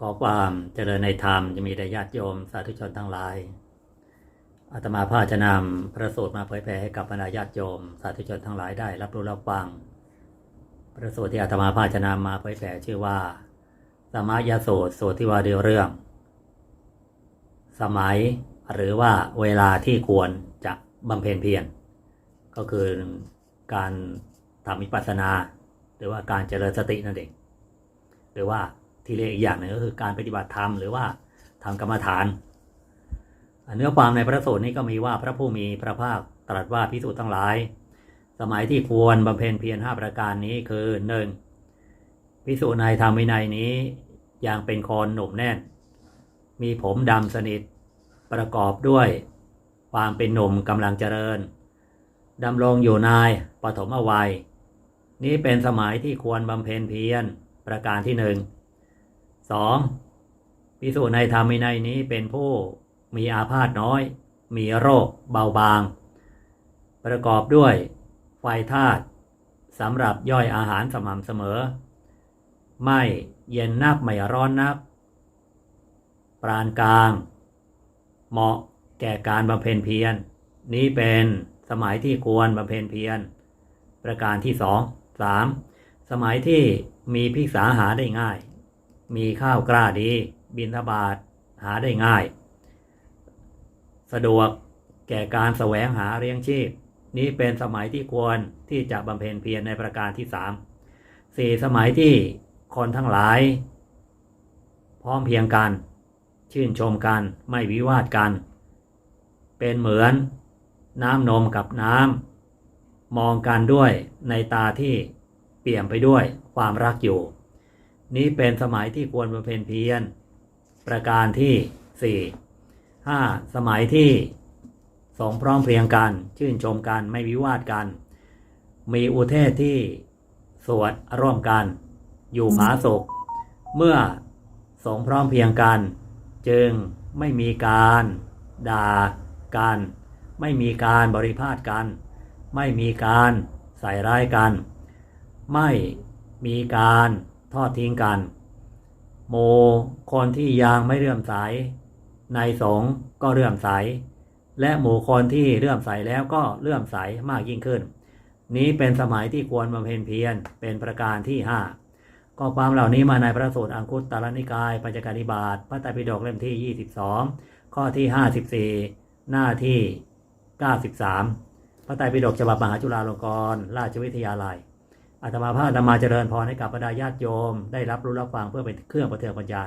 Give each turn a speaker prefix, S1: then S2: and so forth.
S1: ขอความเจริญในธรรมจะมีแด่ญาติโยมสาธุชนทั้งหลาย อาตมาภาจะนำพระสูตรมาเผยแผ่ให้กับบรรดาญาติโยมสาธุชนทั้งหลายได้ รับรู้รับฟัง พระสูตรที่อาตมาภาจะนำมาเผยแผ่ชื่อว่า สมายาสูตรสูตรที่ว่าเดียวเรื่อง สมัยหรือว่าเวลาที่ควรจะบำเพ็ญเพียร ก็คือการทำวิปัสสนา หรือว่าการเจริญสตินั่นเอง หรือว่า ที่เรียกอีกอย่างหนึ่งก็คือการปฏิบัติธรรมหรือว่าทำกรรมฐาน เนื้อความในพระสูตรนี้ก็มีว่าพระผู้มีพระภาคตรัสว่าพิสูจน์ทั้งหลาย สมัยที่ควรบำเพ็ญเพียรห้าประการนี้คือหนึ่งพิสูจน์ในธรรมวินัยนี้อยังเป็นคนหนุ่มแน่น มีผมดำสนิทประกอบด้วยความเป็นหนุ่มกำลังเจริญดำรงอยู่ในปฐมวัย นี้เป็นสมัยที่ควรบำเพ็ญเพียรประการที่หนึ่ง สองพิสูจน์ในธรรมวินัยนี้เป็นผู้มีอาพาธน้อย มีโรคเบาบาง ประกอบด้วยไฟธาตุสำหรับย่อยอาหารสม่ำเสมอ ไม่เย็นนักไม่ร้อนนัก ปรานกลาง เหมาะแก่การบำเพ็ญเพียรนี้เป็นสมัยที่ควรบำเพ็ญเพียร ประการที่สองสามสมัยที่มีพิกษาหาได้ง่าย มีข้าวกล้าดี บินทบาทหาได้ง่าย สะดวกแก่การแสวงหาเลี้ยงชีพ นี้เป็นสมัยที่ควรที่จะบำเพ็ญเพียรในประการที่สามสี่สมัยที่คนทั้งหลาย พร้อมเพียงกัน ชื่นชมกันไม่วิวาทกัน เป็นเหมือนน้ำนมกับน้ำมองกันด้วยในตาที่เปี่ยมไปด้วยความรักอยู่ นี้เป็นสมัยที่ควรบำเพ็ญเพียร ประการที่สี่ห้าสมัยที่สองพร้อมเพรียงกัน ชื่นชมกัน ไม่วิวาทกัน มีอุเทศที่สวดร่วมกัน อยู่ผาสุกเมื่อสองพร้อมเพียงกัน จึงไม่มีการด่ากัน ไม่มีการบริพาทกัน ไม่มีการใส่ร้ายกัน ไม่มีการ ทอดทิ้งกัน โมคนที่ยังไม่เลื่อมใสในสงก็เลื่อมใส และหมู่คนที่เลื่อมใสแล้วก็เลื่อมใสมากยิ่งขึ้น นี้เป็นสมัยที่ควรบำเพ็ญเพียรเป็นประการที่ห้าก็ความเหล่านี้มาในพระสูตรอังคุตตรนิกายปัญจการนิบาตพระไตรปิฎกเล่มที่ 22 ข้อที่ 54 หน้าที่ 93 พระไตรปิฎกฉบับมหาจุฬาลงกรณราชวิทยาลัย อาตมาพระอาตมาเจริญพรให้กับบรรดาญาติโยม ได้รับรู้รับฟังเพื่อเป็นเครื่องประเทืองปัญญา